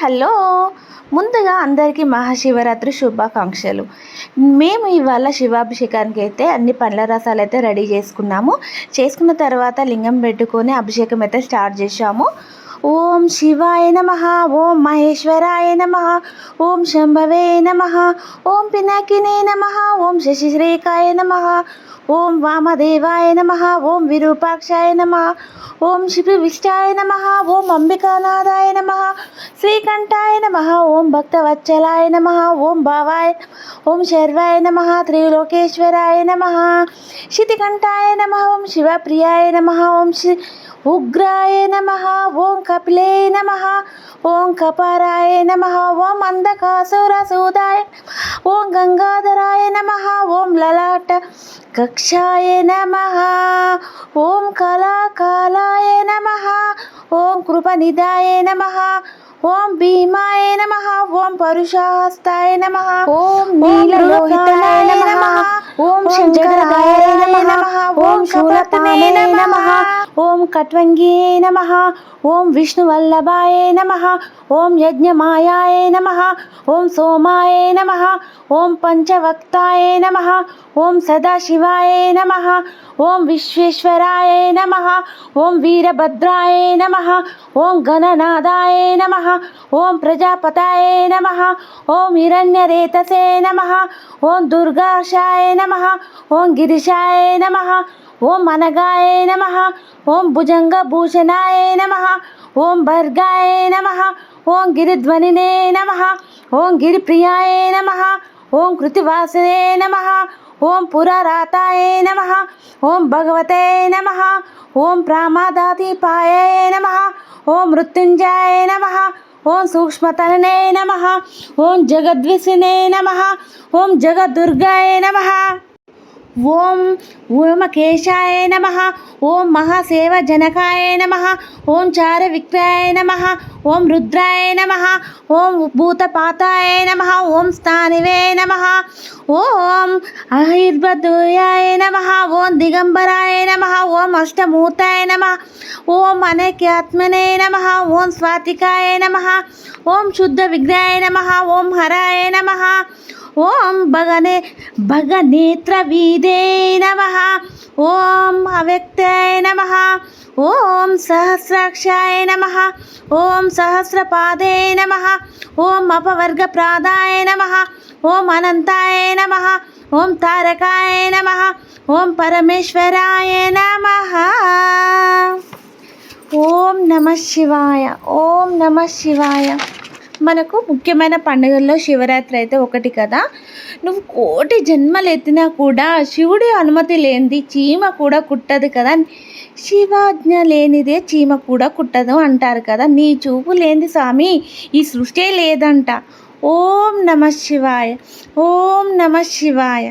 Hello. ముందుగా అందరికీ మహాశివరాత్రి శుభాకాంక్షలు. మేము ఇవాళ శివాభిషేకానికి అయితే అన్ని పండ్ల రసాలు అయితే రెడీ చేసుకున్నాము. చేసుకున్న తర్వాత లింగం పెట్టుకొని అభిషేకం అయితే స్టార్ట్ చేశాము. ఓం శివాయ నమ ఓం మహేశ్వరాయ నమ ఓం శంభవే నమ ఓం పినాకినే నమ ఓం శశిశ్రేకాయ నమ ఓం వామదేవాయ నమ ఓం విరూపాక్షాయ నమ ఓం విష్టాయ నమ ఓం అంబికానాథాయ నమ శ్రీకంఠాయ నమ ఓం భక్తవత్సలాయ నమ ఓం భావాయ ఓం శర్వాయ నమ త్రిలోకేశ్వరాయ నమ శితికంఠాయ నమ ఓం శివప్రియాయ నమ ఓం శ్రీ ఉగ్రాయ నమ ఓం కపిలే నమ ఓం కపారాయ నమ ఓం అంధకాసురసూదాయ ఓం గంగాధరాయ నమ ఓం లలాట కక్షాయ నమ ఓం కళాకాలాయ నమ ఓం కృపనిధాయ నమ ఓం భీమాయ నమ ఓం పరుషాస్తాయ నమ ఓం నీలలోహితాయ నమ ఓం శంకరాయ నమ ఓం శూలపానే నమ ఓం కట్వంగే నమ ఓం విష్ణువల్లభాయ నమ ఓం యజ్ఞమాయాయ నమ ఓం సోమాయ నమ ఓం పంచవక్తాయ నమ ఓం సదాశివాయ నమ ఓం విశ్వేశ్వరాయ నమ ఓం వీరభద్రాయ నమ ఓం గణనాథాయ నమ ఓం ప్రజాపతాయ నమ ఓం హిరణ్యరేతసే నమ ఓం దుర్గాశాయ నమ ఓం గిరిశాయ నమ ఓం అనగాయ నమ ఓం భుజంగభూషణాయ నమ ఓం భర్గాయ నమ ఓం గిరిధ్వనినే నమ ఓం గిరిప్రియాయ నమ ఓం కృతివాసనే నమ ఓం పురరాతాయ నమ ఓం భగవతే నమ ఓం ప్రామాదాతిపాయ నమ ఓం మృత్యుంజాయ నమ ఓం సూక్ష్మతననే నమ ఓం జగద్విషినే నమ ఓం జగద్దుర్గాయ నమ ఓం ఓమకేశాయ నమ ఓం మహాసేవజనకాయ నమ ఓం చార విక్రయాయ నమ ఓం రుద్రాయ నమ ఓం భూతపాతాయ నమ ఓం స్థానివే నమ ఓం అహిర్బద్యాయ నమ ఓం దిగంబరాయ నమ ఓం అష్టమూర్తాయ నమ ఓం అనైక్యాత్మనే నమ ఓం స్వాతికాయ నమ ఓం శుద్ధ విగ్రహాయ నమ ఓం హరాయ నమ ఓం భగనే భగనేత్రవీదే నమ. ఓం అవ్యక్తాయ నమ. ఓం సహస్రాక్షాయ నమ. ఓం సహస్రపాదే నమ. ఓం అపవర్గప్రాదాయ నమ. ఓం అనంతాయ నమ. ఓం తారకాయ నమ. ఓం పరమేశ్వరాయ నమ. ఓం నమ శివాయ. ఓం నమ శివాయ. మనకు ముఖ్యమైన పండుగల్లో శివరాత్రి అయితే ఒకటి కదా. నువ్వు కోటి జన్మలు ఎత్తినా కూడా శివుడి అనుమతి లేనిది చీమ కూడా కుట్టదు కదా. శివాజ్ఞ లేనిదే చీమ కూడా కుట్టదు అంటారు కదా. నీ చూపు లేనిది స్వామి ఈ సృష్టి లేదంట. ఓం నమ శివాయ ఓం నమ శివాయ.